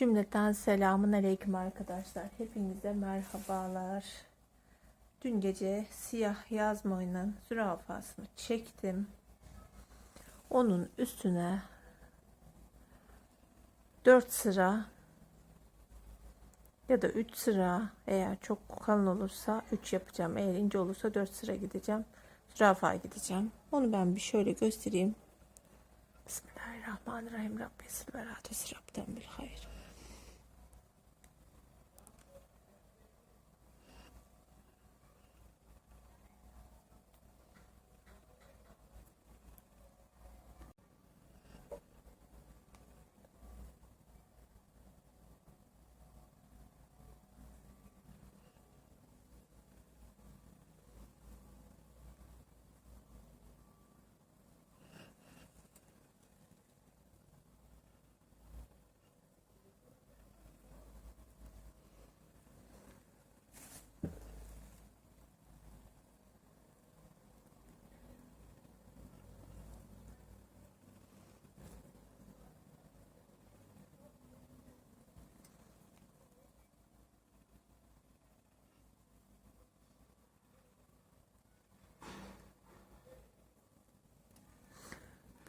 Cümleten selamun aleyküm arkadaşlar. Hepinize merhabalar. Dün gece siyah yazmayla zürafasını çektim. Onun üstüne 4 sıra ya da 3 sıra eğer çok kalın olursa 3 yapacağım. Eğer ince olursa 4 sıra gideceğim. Zürafa gideceğim. Onu ben bir şöyle göstereyim. Bismillahirrahmanirrahim. Rabbi sil ve bil hayır.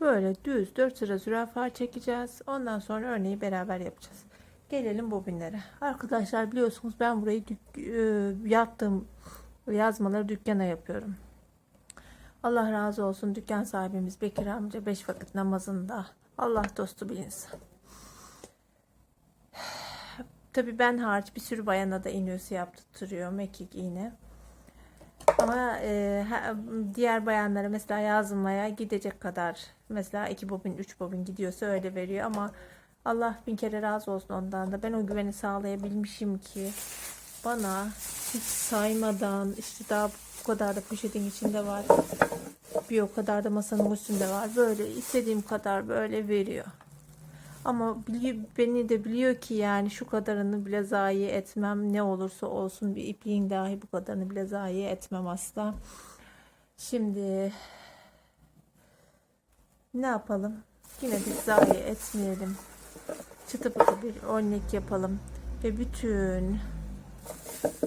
Böyle düz 4 sıra zürafa çekeceğiz. Ondan sonra örneği beraber yapacağız. Gelelim bobinlere. Arkadaşlar biliyorsunuz ben burayı e, yaptığım yazmaları dükkana yapıyorum. Allah razı olsun dükkan sahibimiz Bekir amca 5 vakit namazında. Allah dostu bir insan. Tabii ben hariç bir sürü bayana da iğnesi yaptırtırıyor mekik iğne. Ama e, diğer bayanlara mesela yazmaya gidecek kadar mesela iki bobin, üç bobin gidiyorsa öyle veriyor ama Allah bin kere razı olsun ondan da ben o güveni sağlayabilmişim ki bana hiç saymadan işte daha bu kadar da poşetin içinde var bir o kadar da masanın üstünde var böyle istediğim kadar böyle veriyor. Ama biliyor, beni de biliyor ki yani şu kadarını bile zayi etmem. Ne olursa olsun bir ipliğin dahi bu kadarını bile zayi etmem asla. Şimdi ne yapalım? Yine biz zayi etmeyelim. Çıtı pıtı bir örnek yapalım. Ve bütün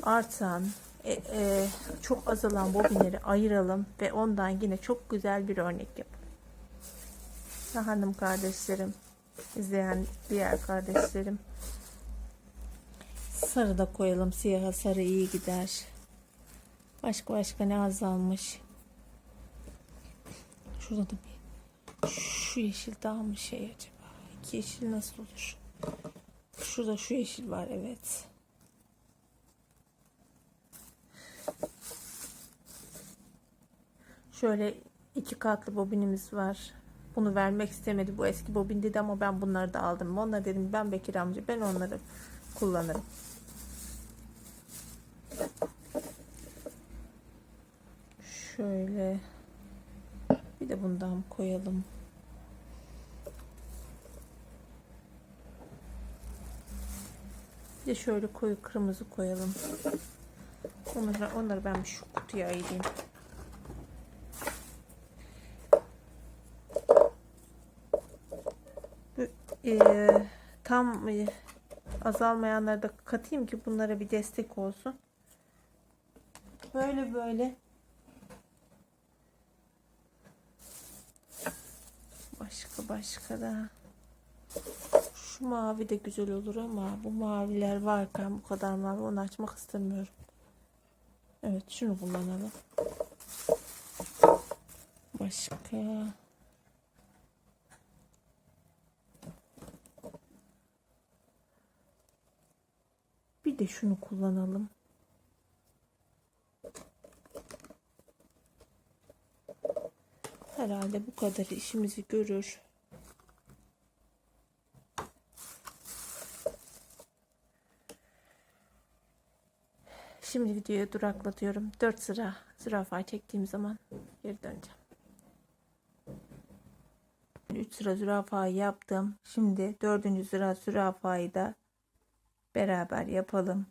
artan e, e, çok azalan bobinleri ayıralım. Ve ondan yine çok güzel bir örnek yapalım. Ha, hanım kardeşlerim izleyen diğer kardeşlerim. Sarı da koyalım. Siyaha sarı iyi gider. Başka başka ne azalmış. Şurada da bir şu yeşil daha mı şey acaba? İki yeşil nasıl olur? Şurada şu yeşil var evet. Şöyle iki katlı bobinimiz var. Bunu vermek istemedi. Bu eski bobin dedi ama ben bunları da aldım. Ona dedim ben Bekir amca ben onları kullanırım. Şöyle bir de bundan koyalım. Bir de şöyle koyu kırmızı koyalım. Onları, onları ben şu kutuya ayırayım. e, tam e, azalmayanları da katayım ki bunlara bir destek olsun. Böyle böyle. Başka başka da. Şu mavi de güzel olur ama bu maviler varken bu kadar mavi onu açmak istemiyorum. Evet şunu kullanalım. Başka. Bir de şunu kullanalım. Herhalde bu kadar işimizi görür. Şimdi videoyu duraklatıyorum. 4 sıra zürafa çektiğim zaman geri döneceğim. 3 sıra zürafayı yaptım. Şimdi 4. sıra zürafayı da beraber yapalım.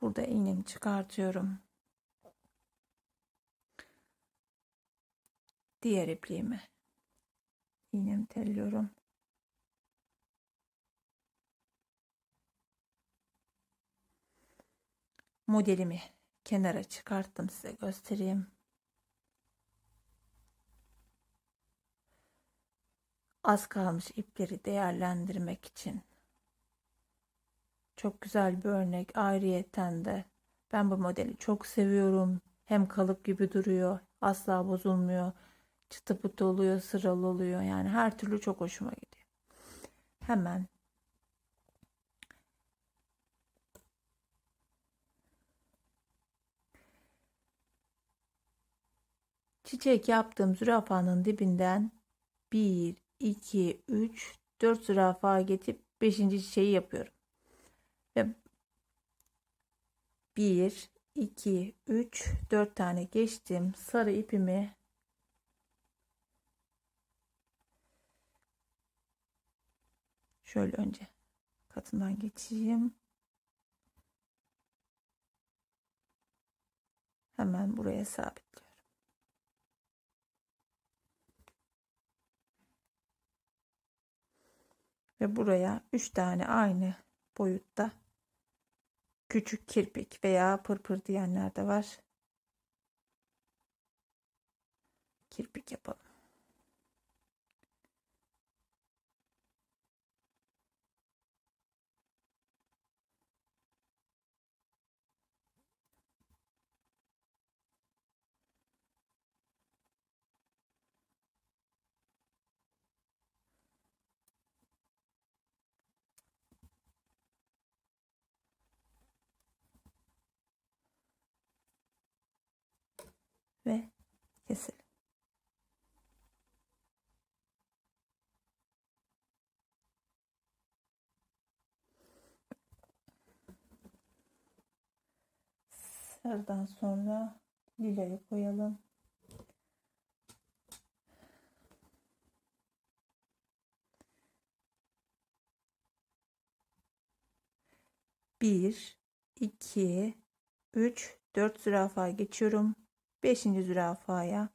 Burada iğnemi çıkartıyorum. Diğer ipliğimi iğnemi telliyorum. Modelimi kenara çıkarttım size göstereyim. Az kalmış ipleri değerlendirmek için. Çok güzel bir örnek. Ayrıyeten de ben bu modeli çok seviyorum. Hem kalıp gibi duruyor. Asla bozulmuyor. Çıtı pıtı oluyor, sıralı oluyor. Yani her türlü çok hoşuma gidiyor. Hemen çiçek yaptığım zürafanın dibinden 1, 2, 3, 4 zürafa geçip 5. çiçeği yapıyorum. Ve 1, 2, 3, 4 tane geçtim. Sarı ipimi şöyle önce katından geçeyim. Hemen buraya sabitliyorum. Ve buraya 3 tane aynı boyutta küçük kirpik veya pırpır diyenler de var. Kirpik yapalım. Ve keselim. Sarıdan sonra lilayı koyalım. Bir, iki, üç, dört zürafa geçiyorum. Beşinci zürafaya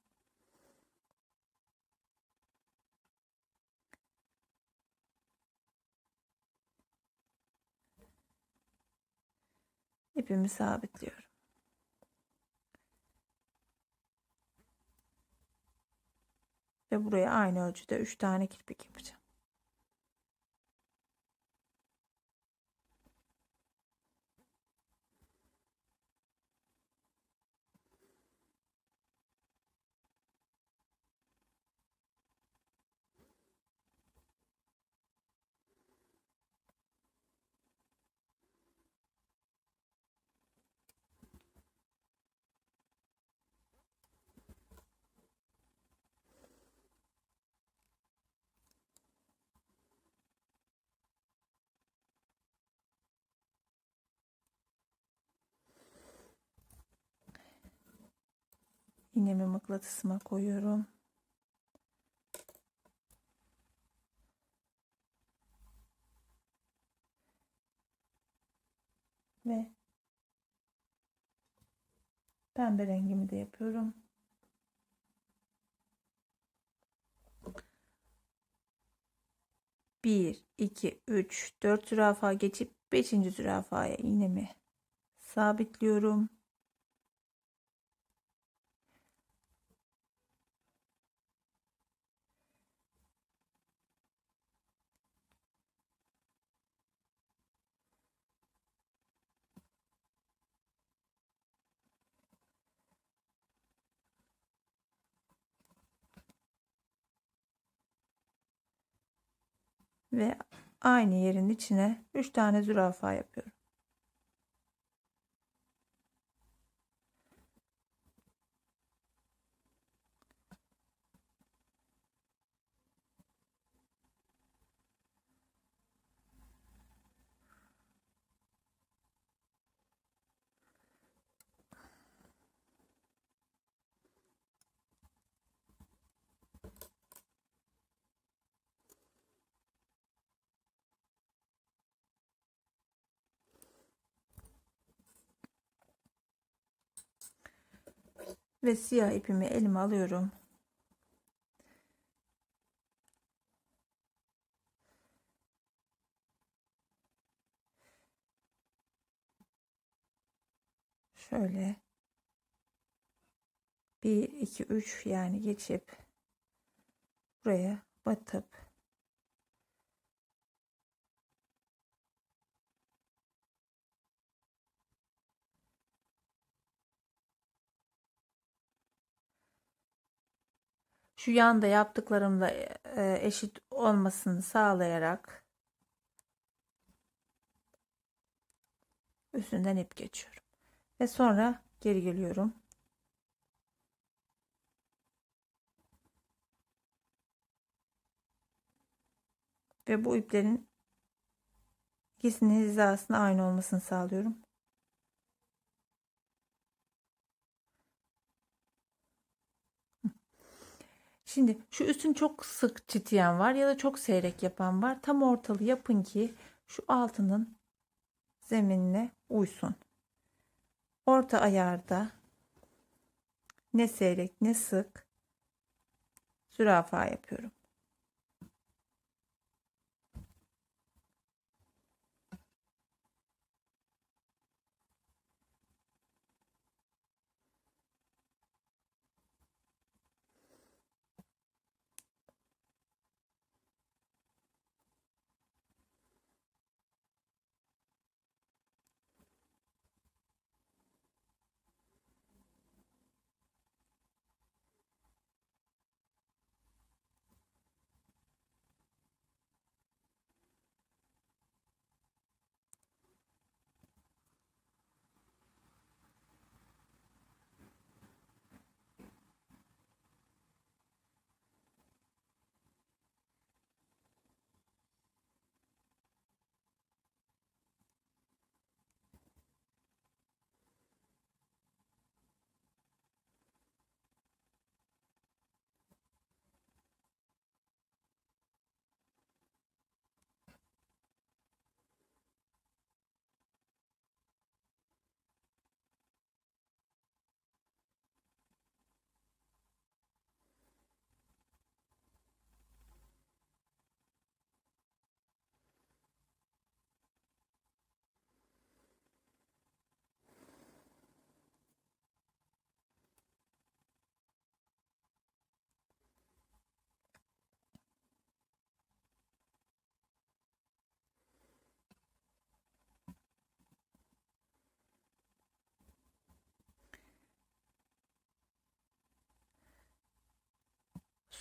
ipimi sabitliyorum. Ve buraya aynı ölçüde 3 tane kirpik yapacağım. İğnemi mıknatısıma koyuyorum. Ve pembe rengimi de yapıyorum. Bir, iki, üç, dört zürafa geçip beşinci zürafaya iğnemi sabitliyorum. Ve aynı yerin içine 3 tane zürafa yapıyorum. Ve siyah ipimi elime alıyorum. Şöyle 1 2 3 yani geçip buraya batıp şu yanda yaptıklarımla e, eşit olmasını sağlayarak üstünden ip geçiyorum. Ve sonra geri geliyorum. Ve bu iplerin ikisinin hizasının aynı olmasını sağlıyorum Şimdi şu üstün çok sık titreyen var ya da çok seyrek yapan var. Tam ortalı yapın ki şu altının zeminine uysun. Orta ayarda ne seyrek ne sık zürafa yapıyorum.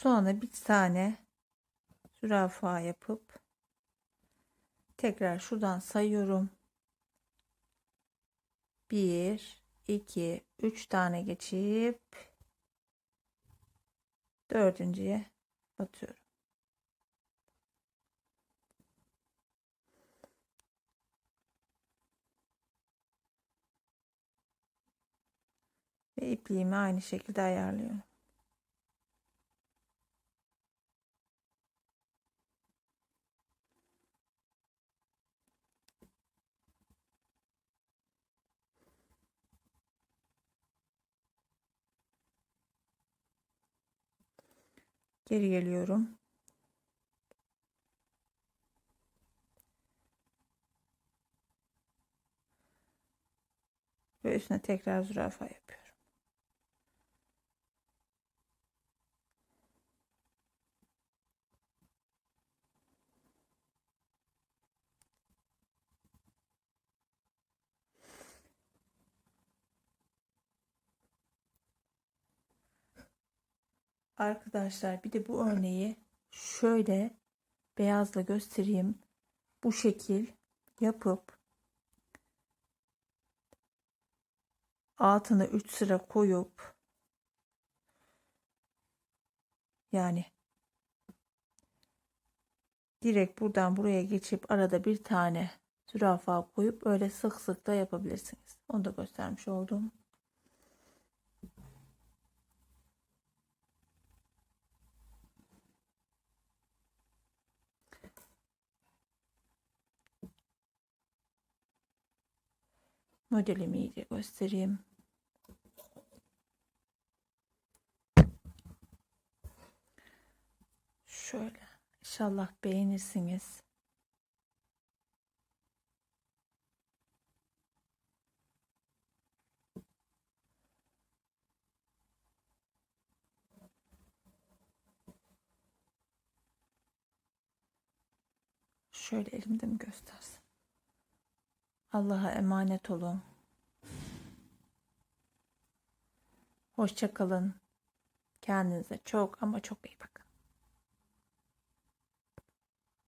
Sonra bir tane zürafa yapıp tekrar şuradan sayıyorum. 1 2 3 tane geçip dördüncüye batıyorum. Ve ipliğimi aynı şekilde ayarlıyorum. Geri geliyorum. Ve üstüne tekrar zürafa yapıyorum. Arkadaşlar bir de bu örneği şöyle beyazla göstereyim. Bu şekil yapıp altına 3 sıra koyup yani direkt buradan buraya geçip arada bir tane zürafa koyup öyle sık sık da yapabilirsiniz. Onu da göstermiş oldum. modelimi iyice göstereyim. Şöyle. İnşallah beğenirsiniz. Şöyle elimde mi göstersin? Allah'a emanet olun. Hoşça kalın. Kendinize çok ama çok iyi bakın.